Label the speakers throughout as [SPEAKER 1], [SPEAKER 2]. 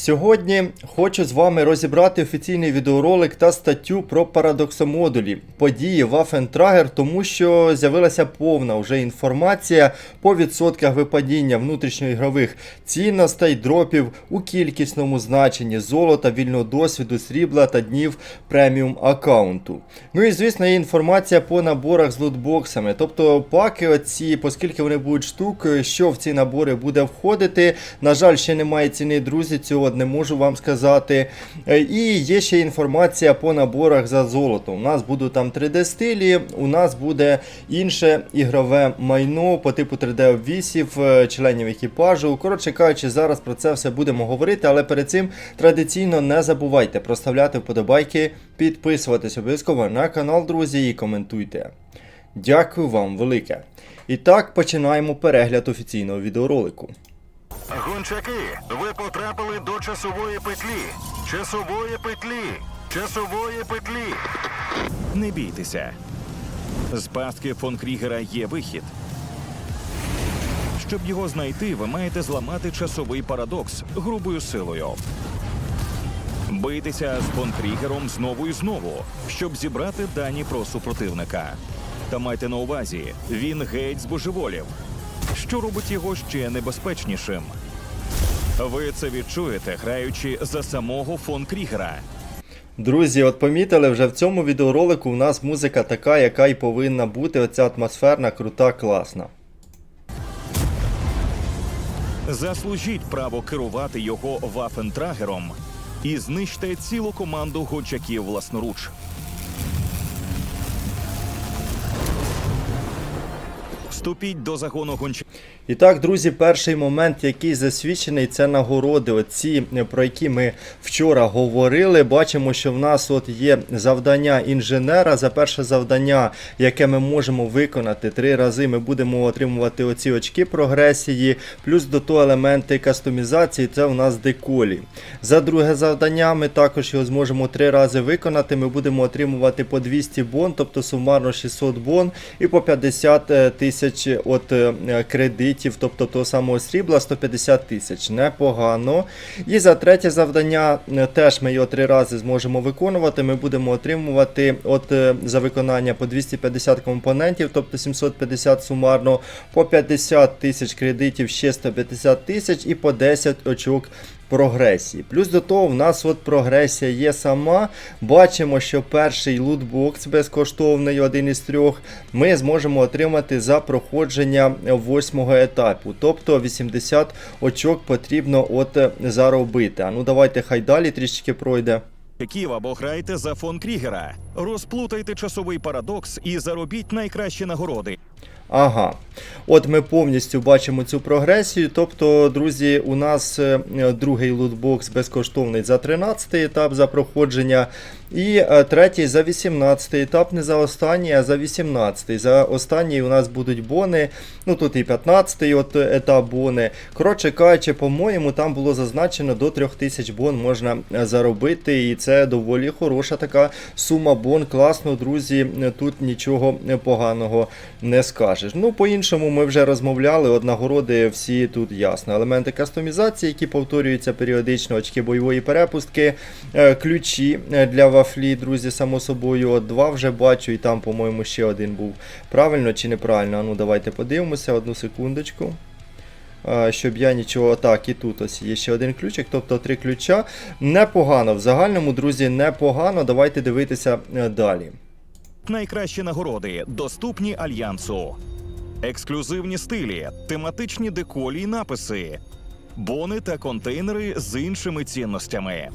[SPEAKER 1] Сьогодні хочу з вами розібрати офіційний відеоролик та статтю про парадоксомодулі, події Waffentrager, тому що з'явилася повна вже інформація по відсотках випадіння внутрішньоігрових цінностей, дропів у кількісному значенні золота, вільного досвіду, срібла та днів преміум аккаунту. Ну і звісно, є інформація по наборах з лутбоксами. Тобто паки оці, оскільки вони будуть штук, що в ці набори буде входити. На жаль, ще немає ціни, друзі, цього не можу вам сказати. Е, І є ще інформація по наборах за золото. У нас будуть там 3D стилі, у нас буде інше ігрове майно по типу 3D обвісів, е, членів екіпажу. Коротше кажучи, зараз про це все будемо говорити, але перед цим традиційно не забувайте проставляти вподобайки, підписуватись обов'язково на канал, друзі, і коментуйте. Дякую вам велике. І так починаємо перегляд офіційного відеоролику.
[SPEAKER 2] Гончаки, ви потрапили до часової петлі. Часової петлі. Часової петлі.
[SPEAKER 3] Не бійтеся. З пастки фон Крігера є вихід. Щоб його знайти, ви маєте зламати часовий парадокс грубою силою. Бийтеся з фон Крігером знову і знову, щоб зібрати дані про супротивника. Та майте на увазі, він геть збожеволів, що робить його ще небезпечнішим. Ви це відчуєте, граючи за самого фон Крігера.
[SPEAKER 1] Друзі, от помітили, вже в цьому відеоролику у нас музика така, яка і повинна бути. Оця атмосферна, крута, класна.
[SPEAKER 3] Заслужіть право керувати його вафентрагером і знищте цілу команду гончаків власноруч. Вступіть до загону гончаків.
[SPEAKER 1] І так, друзі, перший момент, який засвідчений, це нагороди. Оці, е, про які ми вчора говорили. Бачимо, що в нас от є завдання інженера. За перше завдання, яке ми можемо виконати три рази, ми будемо отримувати оці очки прогресії, плюс до того елементи кастомізації, це у нас деколі. За друге завдання, ми також його зможемо три рази виконати. Ми будемо отримувати по 200 бон, тобто сумарно 600 бон, і по 50 е, тисяч от е, кредитів, тобто того самого срібла 150 тисяч. Непогано. І за третє завдання е, теж ми його три рази зможемо виконувати. Ми будемо отримувати от е, за виконання по 250 компонентів, тобто 750 сумарно, по 50 тисяч кредитів, ще 150 тисяч і по 10 очок прогресії. Плюс до того, в нас от прогресія є сама. Бачимо, що перший лутбокс безкоштовний, один із трьох, ми зможемо отримати за проходження восьмого етапу. Тобто 80 очок потрібно от заробити. А ну давайте хай далі трішки пройде.
[SPEAKER 3] або грайте за фон Крігера. Розплутайте часовий парадокс і заробіть найкращі нагороди.
[SPEAKER 1] Ага. От ми повністю бачимо цю прогресію. Тобто, друзі, у нас е, другий лутбокс безкоштовний за 13 етап за проходження. І е, третій за 18 етап, не за останній, а за 18 За останній у нас будуть бони. Ну тут і 15 от етап бони. Коротше кажучи, по-моєму, там було зазначено до 3000 бон можна е, заробити. І це доволі хороша така сума бон. Класно, друзі. Тут нічого поганого не скажеш. Ну, по-іншому, ми вже розмовляли. От нагороди всі тут ясно. Елементи кастомізації, які повторюються періодично, очки бойової перепустки, е, ключі е, для вафлі, друзі, само собою. От два вже бачу, і там, по-моєму, ще один був. Правильно чи неправильно? А ну давайте подивимося, одну секундочку. Щоб я нічого. Так, і тут ось є ще один ключик, тобто три ключа. Непогано. В загальному, друзі, непогано. Давайте дивитися е, далі.
[SPEAKER 3] Найкращі нагороди доступні альянсу, ексклюзивні стилі, тематичні деколі й написи, бони та контейнери з іншими цінностями.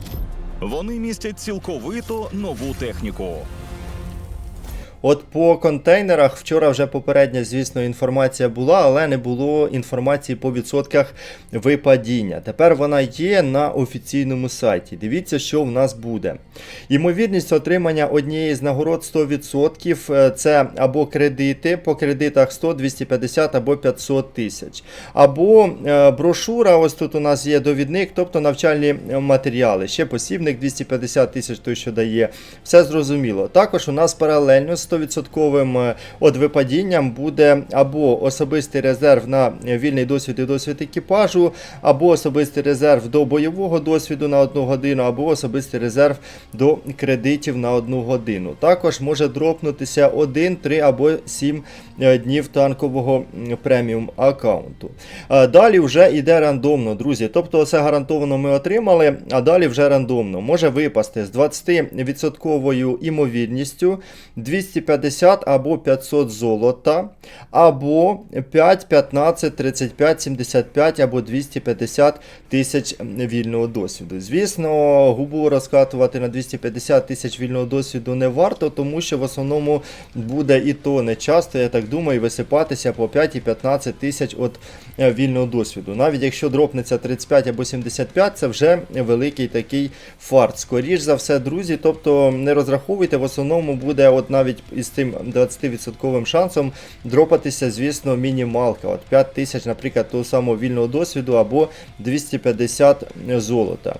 [SPEAKER 3] Вони містять цілковито нову техніку.
[SPEAKER 1] От по контейнерах вчора вже попередня, звісно, інформація була, але не було інформації по відсотках випадіння. Тепер вона є на офіційному сайті. Дивіться, що в нас буде. Ймовірність отримання однієї з нагород 100% е, це або кредити, по кредитах 100, 250 або 500 тисяч. Або е, брошура, ось тут у нас є довідник, тобто навчальні матеріали. Ще посібник 250 тисяч той, що дає. Все зрозуміло. Також у нас паралельно з 100% от випадінням буде або особистий резерв на вільний досвід і досвід екіпажу, або особистий резерв до бойового досвіду на одну годину, або особистий резерв до кредитів на одну годину. Також може дропнутися 1, 3 або 7 е, днів танкового преміум аккаунту. Е, Далі вже йде рандомно, друзі. Тобто це гарантовано ми отримали, а далі вже рандомно. Може випасти з 20% імовірністю 250 або 500 золота, або 5, 15, 35, 75 або 250 тисяч вільного досвіду. Звісно, губу розкатувати на 250 тисяч вільного досвіду не варто, тому що в основному буде і то не часто, я так думаю, висипатися по 5 і 15 тисяч от е, вільного досвіду. Навіть якщо дропнеться 35 або 75, це вже великий такий фарт. Скоріш за все, друзі, тобто не розраховуйте, в основному буде от навіть із тим 20% шансом дропатися, звісно, мінімалка. От 5 тисяч, наприклад, того самого вільного досвіду або 250 золота.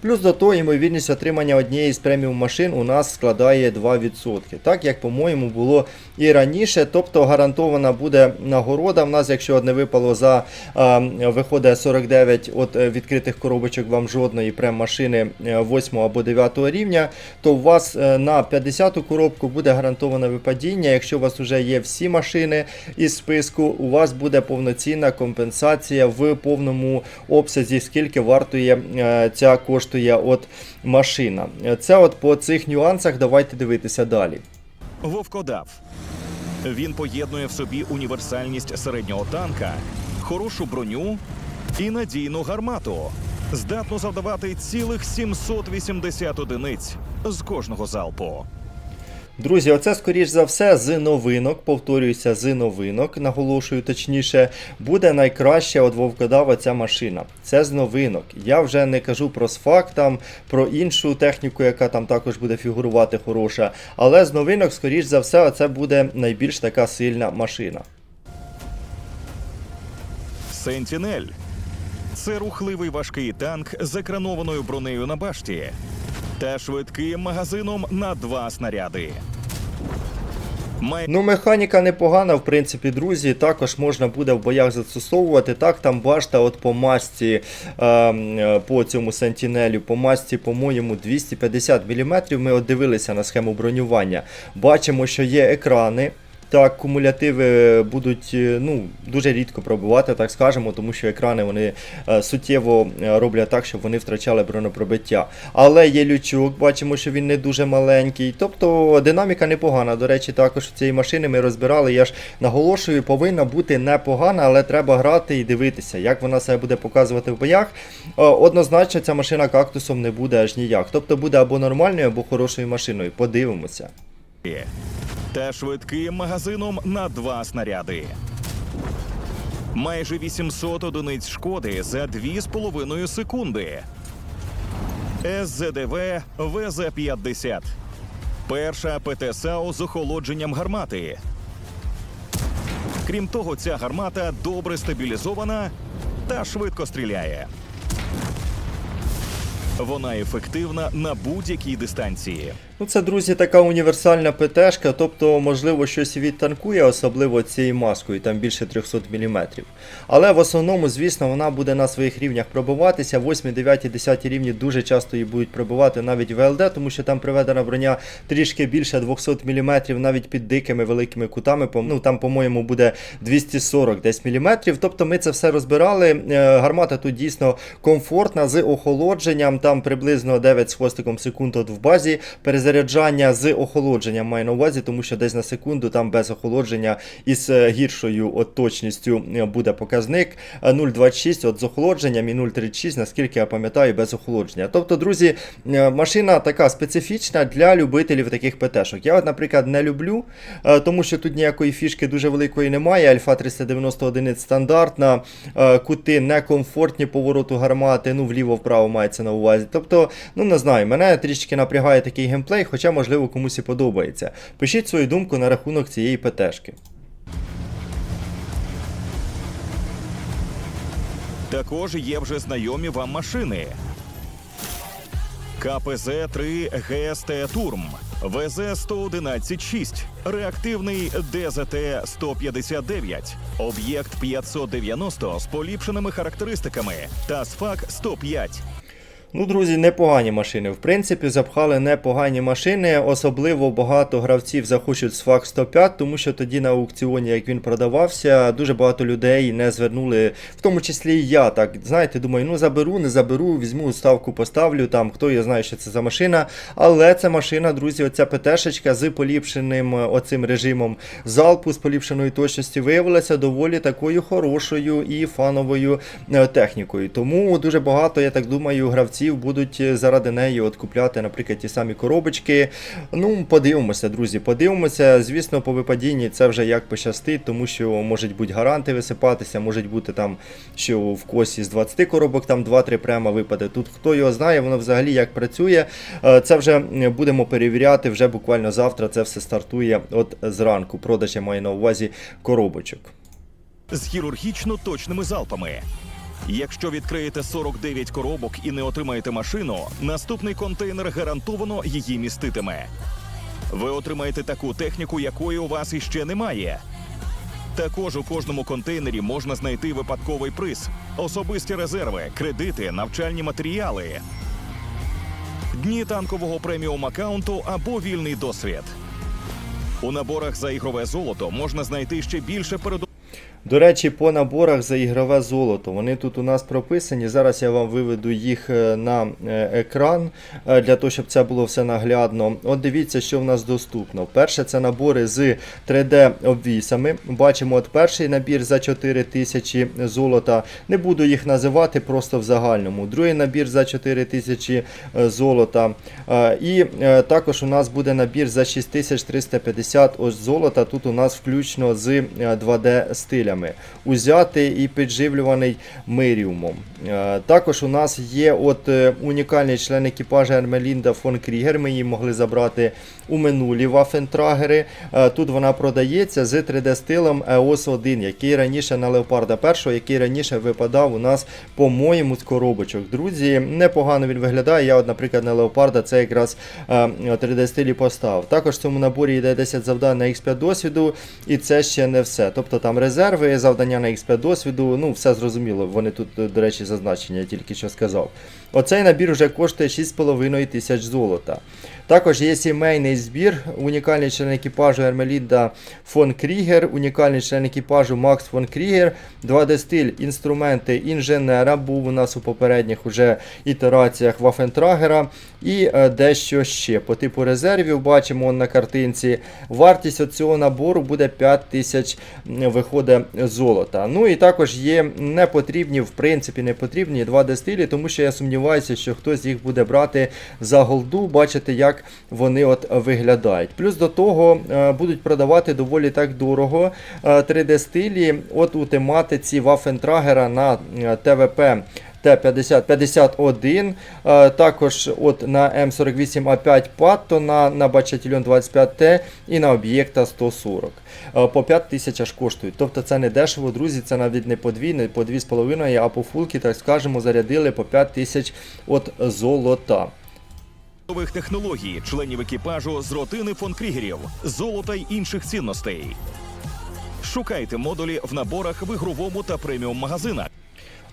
[SPEAKER 1] Плюс до того, ймовірність отримання однієї з преміум машин у нас складає 2%. Так як, по-моєму, було і раніше. Тобто гарантована буде нагорода. В нас, якщо одне випало за а, виходить 49 от е, відкритих коробочок вам жодної прем-машини 8 або 9 рівня, то у вас е, на 50-ту коробку буде гарантоване випадіння. Якщо у вас вже є всі машини із списку, у вас буде повноцінна компенсація в повному обсязі, скільки вартує е, ця коштує от машина. Це от по цих нюансах давайте дивитися далі.
[SPEAKER 3] Вовкодав. Він поєднує в собі універсальність середнього танка, хорошу броню і надійну гармату. Здатно завдавати цілих 780 одиниць з кожного залпу.
[SPEAKER 1] Друзі, оце скоріш за все з новинок, повторююся, з новинок, наголошую точніше, буде найкраща от вовкодава ця машина. Це з новинок. Я вже не кажу про сфак там, про іншу техніку, яка там також буде фігурувати хороша. Але з новинок, скоріш за все, це буде найбільш така сильна машина.
[SPEAKER 3] Сентінель. Це рухливий важкий танк з екранованою бронею на башті та швидким магазином на два снаряди.
[SPEAKER 1] Ну, механіка непогана, в принципі, друзі. Також можна буде в боях застосовувати. Так, там башта от по масті ем, по цьому сентінелю, по масті, по-моєму, 250 мм. Ми от дивилися на схему бронювання. Бачимо, що є екрани. Так, кумулятиви будуть е, ну, дуже рідко пробувати, так скажемо, тому що екрани вони е, суттєво е, роблять так, щоб вони втрачали бронепробиття. Але є лючок, бачимо, що він не дуже маленький. Тобто динаміка непогана. До речі, також цієї машини ми розбирали. Я ж наголошую, повинна бути непогана, але треба грати і дивитися, як вона себе буде показувати в боях. Однозначно, ця машина кактусом не буде аж ніяк. Тобто буде або нормальною, або хорошою машиною. Подивимося.
[SPEAKER 3] Та швидким магазином на два снаряди. Майже 800 одиниць шкоди за 2,5 секунди. СЗДВ ВЗ-50. Перша ПТСАУ з охолодженням гармати. Крім того, ця гармата добре стабілізована та швидко стріляє. Вона ефективна на будь-якій дистанції.
[SPEAKER 1] Ну, це, друзі, така універсальна ПТшка, тобто, можливо, щось відтанкує, особливо цією маскою, там більше 300 мм. Але в основному, звісно, вона буде на своїх рівнях пробиватися. 8, 9, 10 рівні дуже часто її будуть пробивати навіть в ЛД, тому що там приведена броня трішки більше 200 мм, навіть під дикими великими кутами. Ну, там, по-моєму, буде 240 десь міліметрів. Тобто ми це все розбирали. Е, Гармата тут дійсно комфортна з охолодженням, там приблизно 9 з хвостиком секунд от в базі. Перезаряджання з охолодженням маю на увазі, тому що десь на секунду там без охолодження із е, гіршою от точністю е, буде показник Е, 0,26 от з охолодженням і 0,36, наскільки я пам'ятаю, без охолодження. Тобто, друзі, е, машина така специфічна для любителів таких ПТшок. Я, наприклад, не люблю, е, тому що тут ніякої фішки дуже великої немає. Альфа 390 одиниць стандартна, е, кути некомфортні повороту гармати, ну вліво-вправо мається на увазі. Тобто, ну не знаю, мене трішки напрягає такий геймплей, хоча, можливо, комусь і подобається. Пишіть свою думку на рахунок цієї ПТшки.
[SPEAKER 3] Також є вже знайомі вам машини. КПЗ-3 ГСТ Турм. ВЗ-111-6, реактивний ДЗТ-159, об'єкт 590 з поліпшеними характеристиками та СФАК-105.
[SPEAKER 1] Ну, друзі, непогані машини. В принципі, запхали непогані машини. Особливо багато гравців захочуть з FAC 105, тому що тоді на аукціоні, як він продавався, дуже багато людей не звернули, в тому числі і я. Так, знаєте, думаю, ну заберу, не заберу, візьму ставку, поставлю там, хто я знає, що це за машина. Але це машина, друзі, оця ПТшечка з поліпшеним е, оцим режимом залпу, з поліпшеною точністю, виявилася доволі такою хорошою і фановою е, технікою. Тому дуже багато, я так думаю, гравців будуть е, заради неї от купляти, наприклад, ті самі коробочки. Ну, подивимося, друзі, подивимося. Звісно, по випадінні це вже як пощастить, тому що можуть бути гаранти висипатися, можуть бути там, що в косі з 20 коробок там 2-3 прямо випаде. Тут хто його знає, воно взагалі як працює. Е, Це вже будемо перевіряти. Вже буквально завтра це все стартує от зранку. Продаж я маю на увазі коробочок.
[SPEAKER 3] з хірургічно точними залпами. Якщо відкриєте 49 коробок і не отримаєте машину, наступний контейнер гарантовано її міститиме. Ви отримаєте таку техніку, якої у вас іще немає. Також у кожному контейнері можна знайти випадковий приз, особисті резерви, кредити, навчальні матеріали, дні танкового преміум аккаунту або вільний досвід. У наборах за ігрове золото можна знайти ще більше передо.
[SPEAKER 1] До речі, по наборах за ігрове золото. Вони тут у нас прописані. Зараз я вам виведу їх е, на е, екран е, для того, щоб це було все наглядно. От дивіться, що в нас доступно. Перше, це набори з 3D-обвісами. Бачимо, от перший набір за 4000 золота. Не буду їх називати просто в загальному. Другий набір за 4000 е, золота. І також у нас буде набір за 6350 золота. Тут у нас включно з е, 2D стилями. Узятий і підживлюваний миріумом. Е, Також у нас є от е, унікальний член екіпажу Ермелінда фон Крігер. Ми її могли забрати у минулі Вафентрагери. Е, Тут вона продається з 3D-стилем EOS 1, який раніше на Леопарда 1, який раніше випадав у нас, по-моєму, з коробочок. Друзі, непогано він виглядає. Я, от, наприклад, на Леопарда це якраз е, 3D-стилі поставив. Також в цьому наборі йде 10 завдань на X5 досвіду, і це ще не все. Тобто там резерви, завдання на X5 досвіду, ну все зрозуміло. Вони тут, е, до речі, зазначені, я тільки що сказав. Оцей набір вже коштує 6,5 тисяч золота. Також є сімейний збір, унікальний член екіпажу Ермелінда фон Крігер, унікальний член екіпажу Макс фон Крігер, 2D стиль, інструменти інженера, був у нас у попередніх уже ітераціях Вафентрагера і е, дещо ще. По типу резервів бачимо на картинці. Вартість цього набору буде 5 тисяч виходить золота. Ну і також є непотрібні, в принципі, не потрібні 2D стилі, тому що я сумніваюся, що хтось їх буде брати за голду, бачите, як вони от виглядають. Плюс до того е, будуть продавати доволі так дорого е, 3D стилі от у тематиці Вафентрагера на е, ТВП. Т-50-51, е, також от на М48А5 Патто на, Бачатільон 25Т і на об'єкта 140. Е, По 5 тисяч аж коштують. Тобто це не дешево, друзі, це навіть не по 2, не по 2,5, а по фулки, так скажемо, зарядили по 5 тисяч от золота.
[SPEAKER 3] Нових технологій, членів екіпажу з ротини фон Крігерів, золота й інших цінностей. Шукайте модулі в наборах в ігровому та преміум магазинах.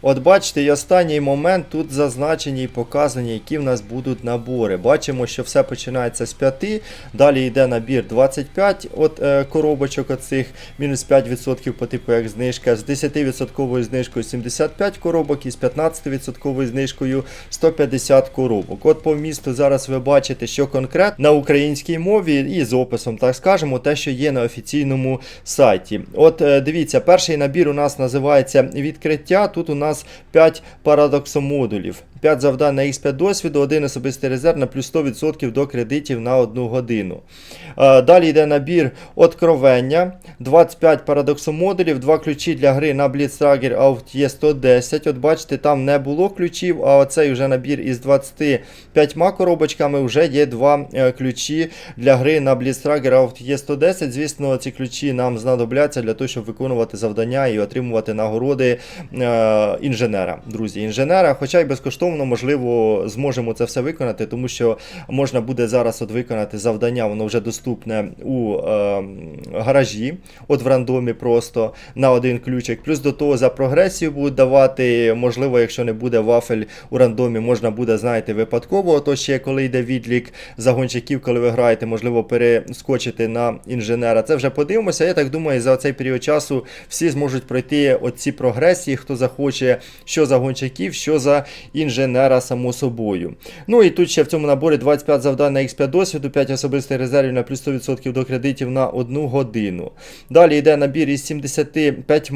[SPEAKER 1] От бачите, і останній момент тут зазначені і показані, які в нас будуть набори. Бачимо, що все починається з 5, далі йде набір 25 от, е, коробочок оцих, мінус 5% по типу як знижка, з 10% знижкою 75 коробок і з 15% знижкою 150 коробок. От по місту зараз ви бачите, що конкретно на українській мові і з описом, так скажемо, те, що є на офіційному сайті. От е, дивіться, перший набір у нас називається відкриття. Тут у нас 5 парадоксомодулів. 5 завдань на X5 досвіду, один особистий резерв на плюс 100% до кредитів на 1 годину. Е, Далі йде набір откровення, 25 парадоксомодулів, 2 ключі для гри на Blitztrager Out є 110. От бачите, там не було ключів, а оцей вже набір із 25 коробочками вже є 2 ключі для гри на Blitztrager Out є 110. Звісно, ці ключі нам знадобляться для того, щоб виконувати завдання і отримувати нагороди е, інженера. Друзі, інженера, хоча й безкоштовно орієнтовно, можливо, зможемо це все виконати, тому що можна буде зараз от виконати завдання, воно вже доступне у е, гаражі, от в рандомі просто на один ключик. Плюс до того за прогресію будуть давати. Можливо, якщо не буде вафель у рандомі, можна буде, знаєте, випадково, то ще коли йде відлік загонщиків, коли ви граєте, можливо, перескочити на інженера. Це вже подивимося. Я так думаю, за цей період часу всі зможуть пройти оці прогресії, хто захоче, що за гонщиків, що за інженера, само собою. Ну і тут ще в цьому наборі 25 завдань на X5 досвіду, 5 особистих резервів на плюс 100% до кредитів на одну годину. Далі йде набір із 75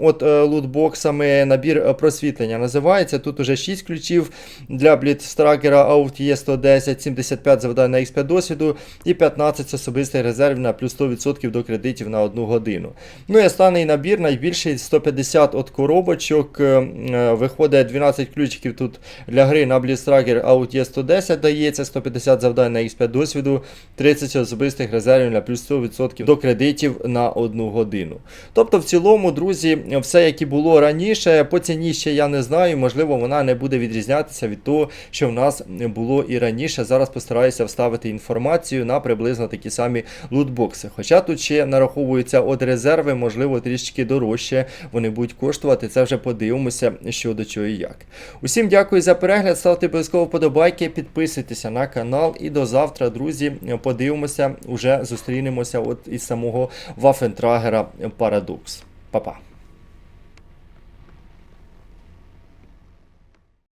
[SPEAKER 1] от е, лутбоксами, набір е, просвітлення називається. Тут уже 6 ключів для Бліцстракера Aut є 110, 75 завдань на X5 досвіду і 15 особистих резервів на плюс 100% до кредитів на одну годину. Ну і останній набір, найбільший 150 от коробочок. е, е, Виходить 12 ключиків тут для гри на Blitztracker Aut є 110 дається, 150 завдань на X5 досвіду, 30 особистих резервів на плюс 100% до кредитів на одну годину. Тобто, в цілому, друзі, все, як і було раніше, по ціні ще я не знаю, можливо, вона не буде відрізнятися від того, що в нас було і раніше. Зараз постараюся вставити інформацію на приблизно такі самі лутбокси. Хоча тут ще нараховуються от резерви, можливо, трішки дорожче вони будуть коштувати. Це вже подивимося, що до чого і як. Усім дякую за перегляд, ставте обов'язково вподобайки, підписуйтеся на канал. І до завтра, друзі, подивимося, уже зустрінемося от із самого Вафентрагера Парадокс. Па-па.